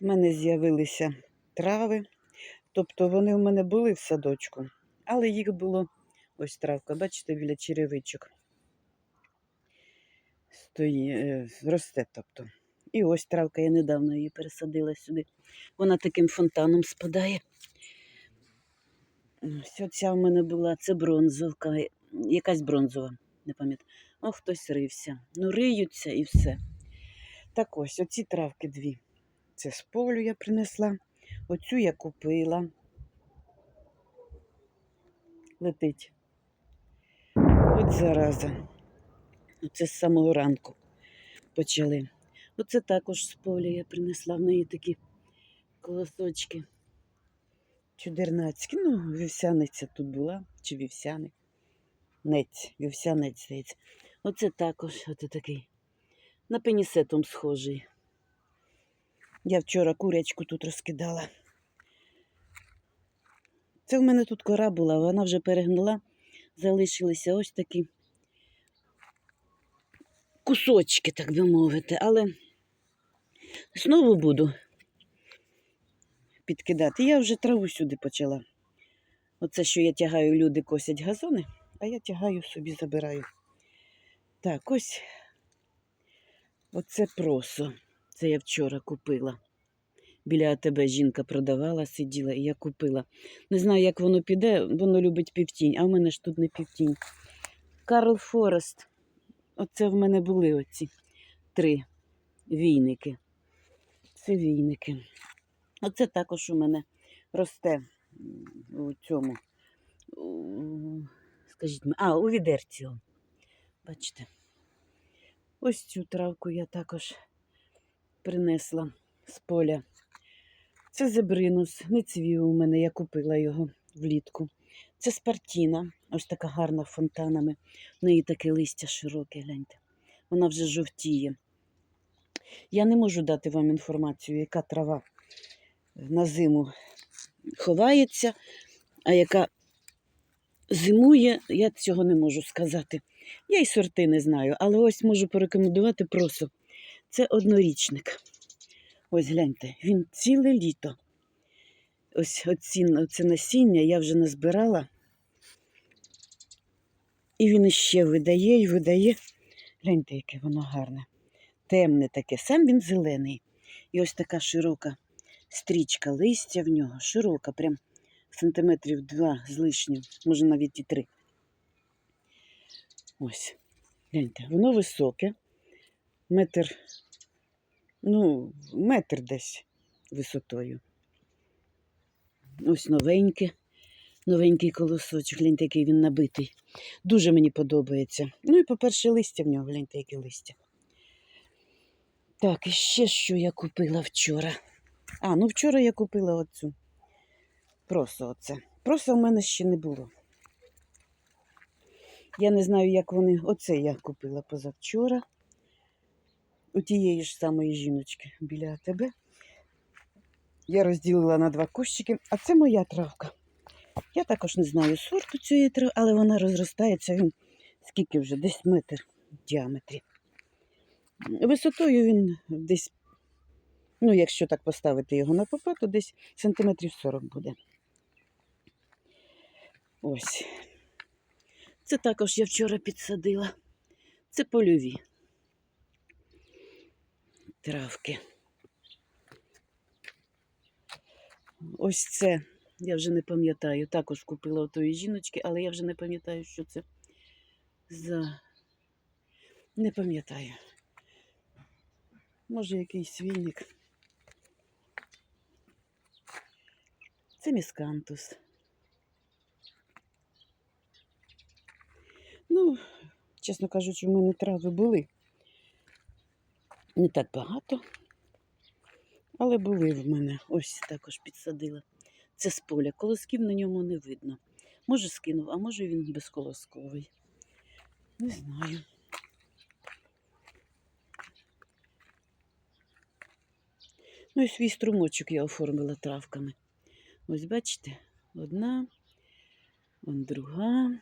в мене з'явилися трави. Тобто вони в мене були в садочку, але їх було ось травка, бачите, біля черевичок. Стої, е, росте, тобто. І ось травка, я недавно її пересадила сюди. Вона таким фонтаном спадає. Ось оця в мене була, це бронзовка, якась бронзова, не пам'ятаю. О, хтось рився. Ну, риються і все. Так ось, оці травки дві. Це з полю я принесла. Оцю я купила. Летить. От зараза. Оце з самого ранку почали. Оце також з поля я принесла в неї такі колосочки. Чудернацькі. Ну, вівсяниця тут була, чи вівсяник. Нець, вівсянець, здається. Оце також, оце такий. На пенісетом схожий. Я вчора курячку тут розкидала. Це в мене тут кора була, вона вже перегнила, залишилися ось такі кусочки, так би мовити, але знову буду підкидати. Я вже траву сюди почала. Оце, що я тягаю, люди косять газони, а я тягаю собі, забираю. Так, ось оце просо. Це я вчора купила. Біля АТБ жінка продавала, сиділа, і я купила. Не знаю, як воно піде, воно любить півтінь, а в мене ж тут не півтінь. Карл Форест. Оце в мене були оці три війники. Це війники. Оце також у мене росте у цьому. Скажіть а, у відерці. Бачите? Ось цю травку я також принесла з поля. Це зебринус, не цвів у мене, я купила його влітку. Це спартіна, ось така гарна фонтанами. В неї таке листя широке, гляньте. Вона вже жовтіє. Я не можу дати вам інформацію, яка трава на зиму ховається, а яка зимує, я цього не можу сказати. Я й сорти не знаю, але ось можу порекомендувати просо. Це однорічник. Ось гляньте, він ціле літо. Ось оце насіння я вже назбирала. І він іще видає і видає. Гляньте, яке воно гарне. Темне таке, сам він зелений. І ось така широка стрічка листя в нього, широка, прям сантиметрів два з лишнім, може навіть і три. Ось, гляньте, воно високе, метр, ну, метр десь висотою. Ось новеньке, новенький колосочок, гляньте, який він набитий. Дуже мені подобається. Ну і, по-перше, листя в нього, гляньте, яке листя. Так, і ще що я купила вчора. А, ну вчора я купила оцю. Просо оце. Просо в мене ще не було. Я не знаю, як вони. Оце я купила позавчора. У тієї ж самої жіночки біля тебе. Я розділила на два кущики, а це моя травка. Я також не знаю сорту цієї трави, але вона розростається він скільки вже, десь метр в діаметрі. Висотою він десь, ну, якщо так поставити його на попа, то десь сантиметрів 40 буде. Ось. Це також я вчора підсадила. Це польові травки. Ось це, я вже не пам'ятаю, також купила у тої жіночки, але я вже не пам'ятаю, що це за. Не пам'ятаю. Може, якийсь свійник. Це міскантус. Ну, чесно кажучи, в мене трави були. Не так багато, але були в мене. Ось також підсадила. Це з поля. Колосків на ньому не видно. Може, скинув, а може він безколосковий. Не знаю. Ну і свій струмочок я оформила травками. Ось бачите, одна, он друга,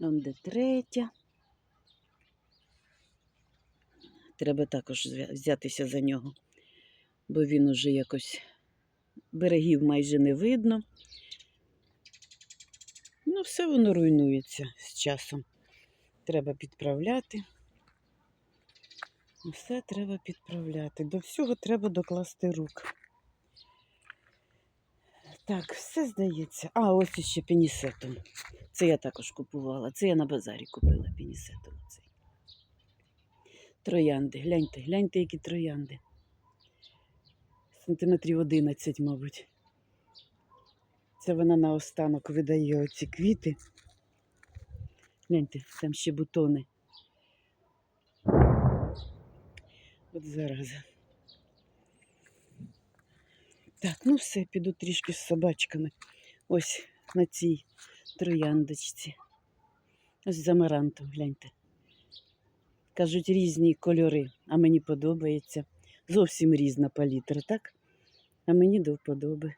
он де третя. Треба також взятися за нього. бо він уже якось берегів майже не видно. Ну, все воно руйнується з часом. Треба підправляти. Все треба підправляти. До всього треба докласти рук. Так, все здається. А, ось іще пінісетом. Це я також купувала. Це я на базарі купила пінісетом. Цей. Троянди. Гляньте, гляньте, які троянди. Сантиметрів 11, мабуть. Це вона наостанок видає оці квіти. Гляньте, там ще бутони. От зараза. Так, ну все, піду трішки з собачками. Ось на цій трояндочці. Ось з амарантом, гляньте. Кажуть, різні кольори, а мені подобається. Зовсім різна палітра, так? А мені до вподоби.